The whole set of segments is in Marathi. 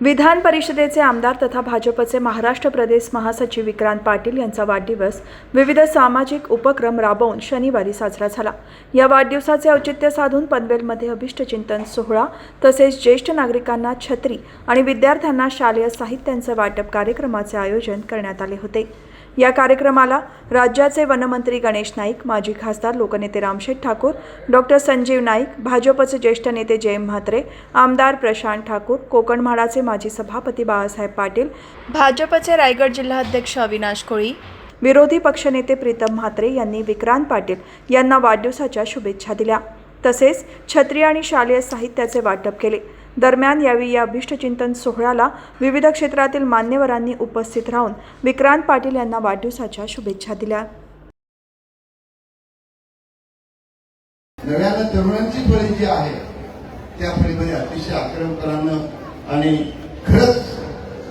विधान परिषदेचे आमदार तथा भाजपचे महाराष्ट्र प्रदेश महासचिव विक्रांत पाटील यांचा वाढदिवस विविध सामाजिक उपक्रम राबवून शनिवारी साजरा झाला. या वाढदिवसाचे औचित्य साधून पनवेलमध्ये अभिष्टचिंतन सोहळा तसेच ज्येष्ठ नागरिकांना छत्री आणि विद्यार्थ्यांना शालेय साहित्यांचे वाटप कार्यक्रमाचे आयोजन करण्यात आले होते. या कार्यक्रमाला राज्याचे वनमंत्री गणेश नाईक माजी खासदार लोकनेते रामशेठ ठाकूर डॉक्टर संजीव नाईक भाजपचे ज्येष्ठ नेते जयम म्हात्रे आमदार प्रशांत ठाकूर कोकण म्हाडाचे माजी सभापती बाळासाहेब पाटील भाजपचे रायगड जिल्हाध्यक्ष अविनाश कोळी विरोधी पक्षनेते प्रीतम म्हात्रे यांनी विक्रांत पाटील यांना वाढदिवसाच्या शुभेच्छा दिल्या. तसेच छत्री आणि शालेय साहित्याचे वाटप केले. दरम्यान यावेळी या अभिष्टचिंतन सोहळ्याला विविध क्षेत्रातील मान्यवरांनी उपस्थित राहून विक्रांत पाटील यांना वाढदिवसाच्या शुभेच्छा दिल्या. नव्यानं तरुणांची फळी जी आहे त्या फळीमध्ये अतिशय आक्रमकरानं आणि खरंच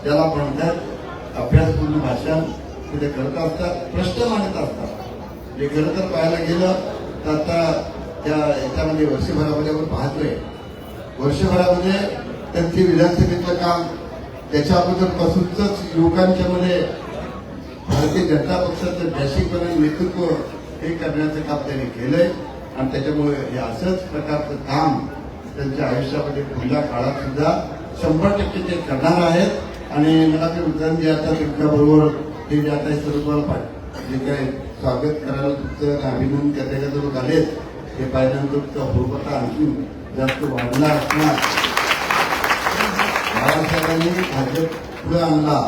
त्याला म्हणतात अभ्यासपूर्ण भाषण तिथे करत असतात प्रश्न मांडत असतात. जे खरं तर पाहायला गेलं तर आता त्या याच्यामध्ये वर्षभरामध्ये आपण पाहतोय. वर्षभरामध्ये त्यांची विधानसभेतलं काम त्याच्या अगोदरपासूनच युवकांच्या मध्ये भारतीय जनता पक्षाचं बेसिकपणे नेतृत्व हे करण्याचं काम त्यांनी केलंय. आणि त्याच्यामुळे हे असंच प्रकारचं काम त्यांच्या आयुष्यामध्ये पुढल्या काळात सुद्धा शंभर टक्के ते करणार आहेत. आणि मला ते विक्रांतजी आता तुमच्या हे जे आता हे सर्व तुम्हाला जे काय स्वागत करायला तुमचं अभिनंदन करण्याच्या जर आलेत हे पाहिल्यानंतर तुमचा होता आणखी जास्त वाढला असणार. बाळासाहेबांनी भाजप पुढे आणला.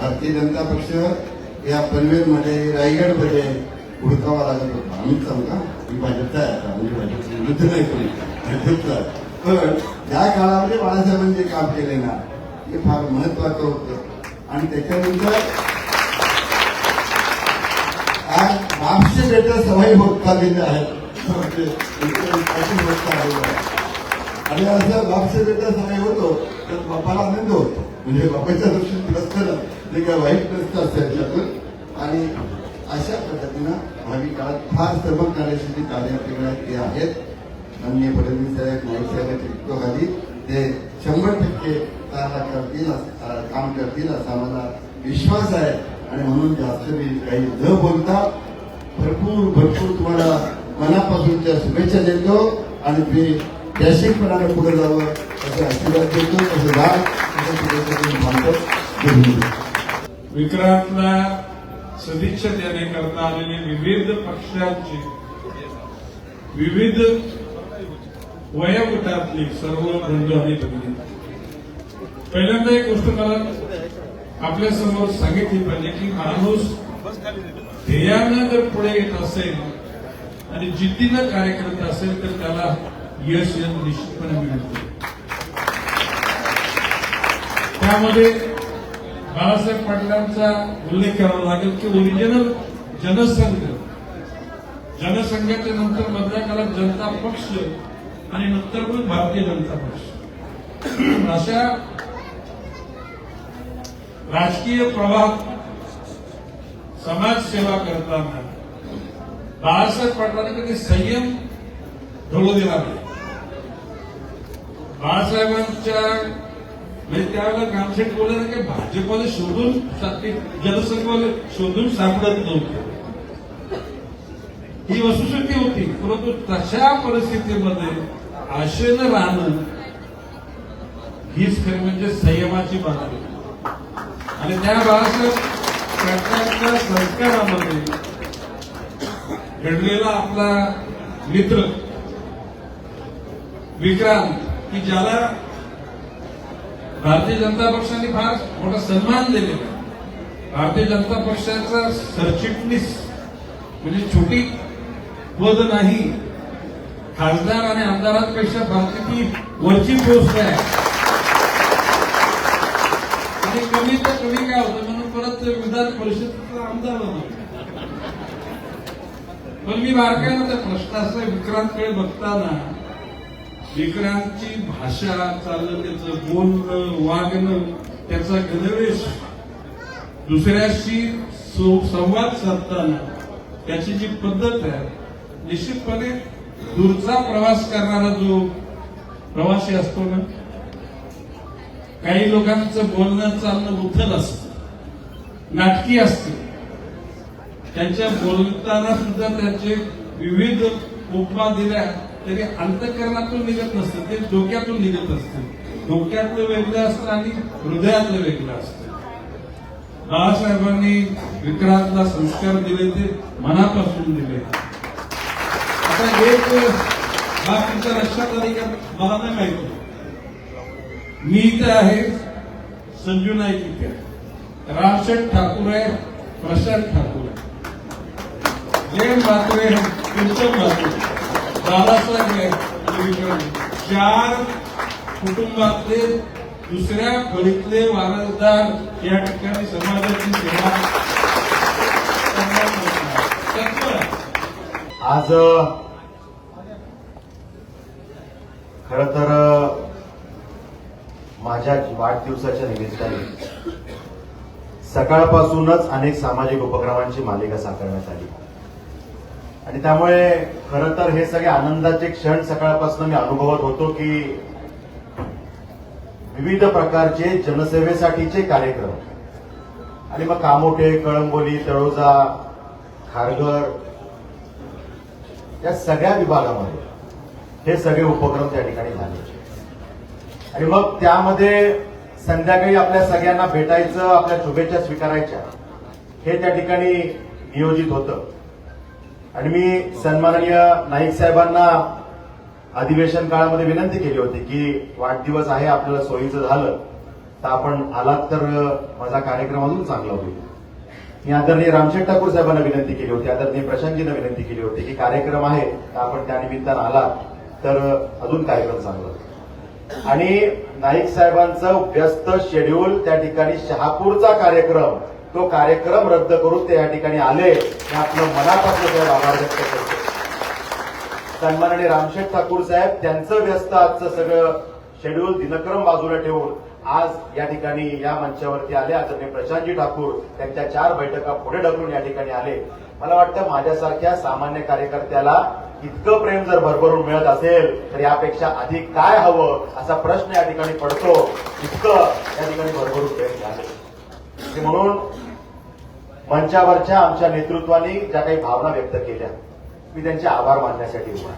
भारतीय जनता पक्ष या पनवेलमध्ये रायगडमध्ये हुडकावा लागत होता. आम्हीच सांगता मी भाजपचा आहे आता. म्हणजे भाजपचा विरुद्ध नाही कोणी. भाजपचा आहे. पण या काळामध्ये बाळासाहेबांनी जे काम केले ना हे फार महत्वाचं होतं. आणि त्याच्यानंतर आज बापशे बेटा सवयी होत चाललेल्या आहेत आणि असं बापसे बेटा सवय होतो तर बापाला आनंद होतो. म्हणजे बापाच्या दृष्टीत नसतं ते काय वाईट नसतं असं आणि अशा पद्धतीनं भावी काळात फार श्रमक करण्याची कार्य आपल्याकडे ते आहेत. माननीय फडणवीस साहेब नाईक साहेबांच्या नेतृत्वाखाली ते शंभर टक्के करतील काम करतील असा मला विश्वास आहे. आणि म्हणून जास्त मी काही न बोलता भरपूर भरपूर तुम्हाला मनापासूनच्या शुभेच्छा देतो. आणि मी त्याशिकपणाने पुढे जावं असे आशीर्वाद देतो. तसं जा असं शुभेच्छा मानतो. विक्रांतला सदिच्छा देण्याकरता आलेले विविध पक्षांचे विविध वयोगटातले सर्व बंधू आणि भगिनी पहिल्यांदा एक गोष्ट मला आपल्यासमोर सांगितली पाहिजे की माणूस ध्येयानं जर पुढे येत असेल आणि जिद्दीनं कार्य करत असेल तर त्याला यश यश निश्चितपणे मिळते त्यामध्ये बाळासाहेब पाटलांचा उल्लेख करावा लागेल की ओरिजिनल जनसंघ जनसंघाच्या नंतर मधल्या काळात जनता पक्ष आणि नंतर मग भारतीय जनता पक्ष. अशा राजकीय प्रवाह समाजसेवा करताना बाळासाहेब पाटलांनी कधी संयम ढोलू दिला नाही. बाळासाहेबांच्या म्हणजे त्यावेळेला कामशेट बोलले ना की भाजपवाले शोधून सा- शोधून सापडत नव्हते. ही वस्तुस्थिती होती परंतु तशा परिस्थितीमध्ये आशेनं राहणं हीच खरी म्हणजे संयमाची बाब आणि त्या बाळासाहेब पाटलांच्या संस्कारामध्ये घडलेला आपला मित्र विक्रांत की ज्याला भारतीय जनता पक्षाने फार मोठा सन्मान दिलेला भारतीय जनता पक्षाचा सरचिटणीस म्हणजे छोटी पद नाही खासदार आणि आमदारांपेक्षा भारतीय वरची पोस्ट आहे. आणि कमी तर कमी काय होतं? म्हणून परत विधान परिषदेचा आमदार होतो. पण मी बारकायला त्या प्रश्नाचं विक्रांतकडे बघताना विक्रांतची भाषा चाललं त्याचं बोलणं वागणं त्याचा गणवेश दुसऱ्याशी संवाद साधताना त्याची जी पद्धत आहे निश्चितपणे दूरचा प्रवास करणारा जो प्रवासी असतो ना काही लोकांचं बोलणं चालणं उथल असत. नाटकी असते. त्यांच्या बोलताना सुद्धा त्यांचे विविध उपमा दिल्या तरी अंतकरणातून निघत नसतं ते डोक्यातून निघत असतं. डोक्यातलं वेगळं असतं आणि हृदयातलं वेगळं असतं. बाळासाहेबांनी विक्रांतला संस्कार दिले ते मनापासून दिले. आता एक बाब तुमच्या लक्षात आली का मला नाही माहिती मी इथे आहे संजू नाईक इथे. आहे. रामशेठ ठाकूर आहे प्रशांत ठाकूर आहे. जयंत म्हात्रे किंचन म्हात्रे दादासाहेब आहे चार कुटुंबातले दुसऱ्या फळीतले वारसदार या ठिकाणी समाजाची सेवा करण्यात येतात. तत्पर आहे. आज खर तर माझ्या वाढदिवसाच्या निमित्ताने सकाळपासूनच अनेक सामाजिक उपक्रमांची मालिका साकारण्यात आली. आणि त्यामुळे खर तर हे सगळे आनंदाचे क्षण सकाळपासून मी अनुभवत होतो की विविध प्रकारचे जनसेवेसाठीचे कार्यक्रम. आणि मग कामोठे कळंबोली तळोजा खारघर या सगळ्या विभागामध्ये हे सगळे उपक्रम त्या ठिकाणी झाले. आणि मग त्यामध्ये संध्याकाळी आपल्या सगळ्यांना भेटायचं आपल्या शुभेच्छा स्वीकारायच्या हे त्या ठिकाणी नियोजित होतं. आणि मी सन्माननीय नाईक साहेबांना अधिवेशन काळामध्ये विनंती केली होती की वाढदिवस आहे आपल्याला सोयीचं झालं तर आपण आलात तर माझा कार्यक्रम अजून चांगला होईल. मी आदरणीय रामशेठ ठाकूर साहेबांना विनंती केली होती आदरणीय प्रशांतजींना विनंती केली होती की कार्यक्रम आहे आपण त्या निमित्तानं आला तर अजून कार्यक्रम चांगला आणि नाईक साहेबांचं व्यस्त शेड्यूल त्या ठिकाणी शहापूरचा कार्यक्रम तो कार्यक्रम रद्द करून ते या ठिकाणी आले मी आपलं मनापासून साहेब आभार व्यक्त करतो. सन्माननीय रामशेठ ठाकूर साहेब त्यांचं व्यस्त आजचं सगळं शेड्यूल दिनक्रम बाजूला ठेवून आज या ठिकाणी या मंचावरती आले आदरणीय प्रशांतजी ठाकूर. त्यांच्या चार बैठका पुढे ढकलून या ठिकाणी आले. मला वाटतं माझ्यासारख्या सामान्य कार्यकर्त्याला इतकं प्रेम जर भरभरून मिळत असेल तर यापेक्षा अधिक काय हवं असा प्रश्न या ठिकाणी पडतो. इतकं या ठिकाणी भरभरून प्रेम झालं. म्हणजे म्हणून मंचावरच्या आमच्या नेतृत्वाने ज्या काही भावना व्यक्त केल्या मी त्यांचे आभार मानण्यासाठी उभा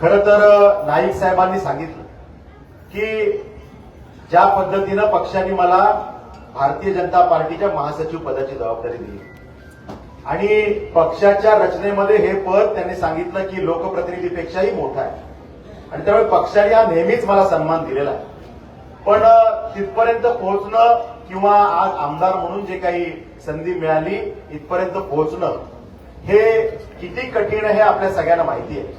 खरं तर नाईक साहेबांनी सांगितलं की ज्या पद्धतीनं पक्षाने मला भारतीय जनता पार्टीच्या महासचिव पदाची जबाबदारी दिली. आणि पक्षाच्या रचनेमध्ये हे पद त्यांनी सांगितलं की लोकप्रतिनिधीपेक्षाही मोठं आहे. आणि त्यामुळे पक्षाने हा नेहमीच मला सन्मान दिलेला आहे. पण तिथपर्यंत पोहोचणं किंवा आज आमदार म्हणून जे काही संधी मिळाली इथपर्यंत पोहोचणं हे किती कठीण आहे हे आपल्या सगळ्यांना माहिती आहे.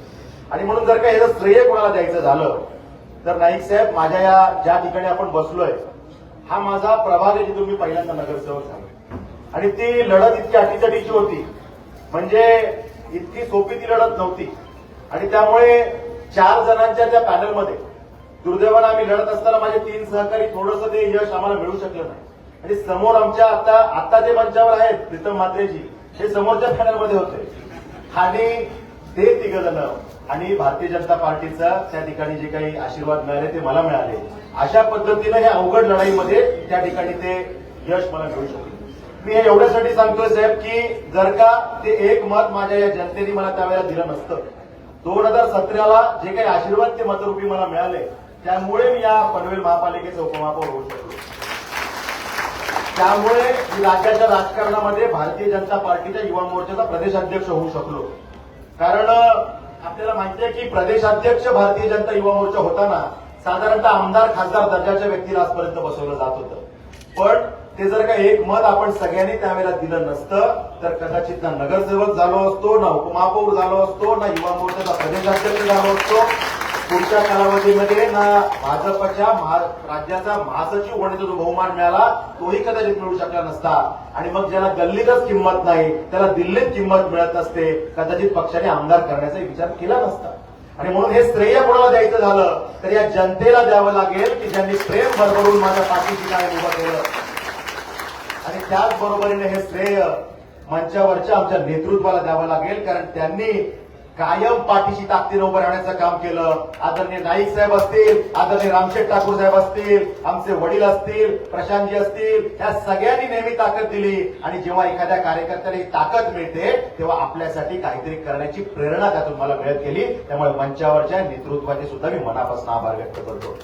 आणि म्हणून जर का ह्याचं श्रेय कोणाला द्यायचं झालं तर नाईक साहेब माझ्या या ज्या ठिकाणी आपण बसलोय हा माझा प्रभाग आहे जिथून मी पहिल्यांदा नगरसेवक झालो आणि ती लढत इतकी अटीचटीची होती. म्हणजे इतकी सोपी ती लढत नव्हती. आणि त्यामुळे चार जणांच्या त्या पॅनलमध्ये दुर्दैवानं आम्ही लढत असताना माझे तीन सहकारी थोडंसं ते यश आम्हाला मिळू शकलं नाही. आणि समोर आमच्या आता आता जे मंचावर आहेत प्रीतम म्हात्रेजी हे समोरच्या पॅनलमध्ये होते. आणि ते तिघ जण आणि भारतीय जनता पार्टीचा त्या ठिकाणी जे काही आशीर्वाद मिळाले ते मला मिळाले. अशा पद्धतीनं ह्या अवघड लढाईमध्ये त्या ठिकाणी ते यश मला मिळू शकले. मी हे एवढ्यासाठी सांगतोय साहेब की जर का ते एक मत माझ्या या जनतेने मला त्यावेळेला दिलं नसतं दोन हजार सतराला जे काही आशीर्वाद ते मतरूपी मला मिळाले त्यामुळे मी या पनवेल महापालिकेचं उपमहापौर होऊ शकलो. त्यामुळे मी राज्याच्या राजकारणामध्ये भारतीय जनता पार्टीच्या युवा मोर्चाचा प्रदेशाध्यक्ष होऊ शकलो. कारण आपल्याला माहिती आहे की प्रदेशाध्यक्ष भारतीय जनता युवा मोर्चा होताना साधारणतः आमदार खासदार दर्जाच्या व्यक्तीला आजपर्यंत बसवलं जात होतं. पण ते जर का एक मत आपण सगळ्यांनी त्यावेळेला दिलं नसतं तर कदाचित ना नगरसेवक झालो असतो ना उपमहापौर झालो असतो ना युवा मोर्चाचा प्रदेशाध्यक्ष झालो असतो पुढच्या कालावधीमध्ये ना भाजपच्या राज्याचा महासचिव होण्याचा जो बहुमान मिळाला तोही कदाचित मिळू शकला नसता. आणि मग ज्याला गल्लीतच किंमत नाही त्याला दिल्लीत किंमत मिळत नसते कदाचित पक्षाने आमदार करण्याचा विचार केला नसता. आणि म्हणून हे श्रेय कोणाला द्यायचं झालं तर या जनतेला द्यावं लागेल की ज्यांनी प्रेम भरभरून माझ्या पाठीशी काय उभं केलं. आणि त्याचबरोबरीने हे श्रेय मंचावरच्या आमच्या नेतृत्वाला द्यावं लागेल कारण त्यांनी कायम पाठीशी ताकदीनं उभं राहण्याचं काम केलं. आदरणीय नाईक साहेब असतील आदरणीय रामशेठ ठाकूर साहेब असतील आमचे वडील असतील प्रशांतजी असतील या सगळ्यांनी नेहमी ताकद दिली. आणि जेव्हा एखाद्या कार्यकर्त्याला ताकद मिळते तेव्हा आपल्यासाठी काहीतरी करण्याची प्रेरणा त्यातून मला मिळत गेली. त्यामुळे मंचावरच्या नेतृत्वाचे सुद्धा मी मनापासून आभार व्यक्त करतो.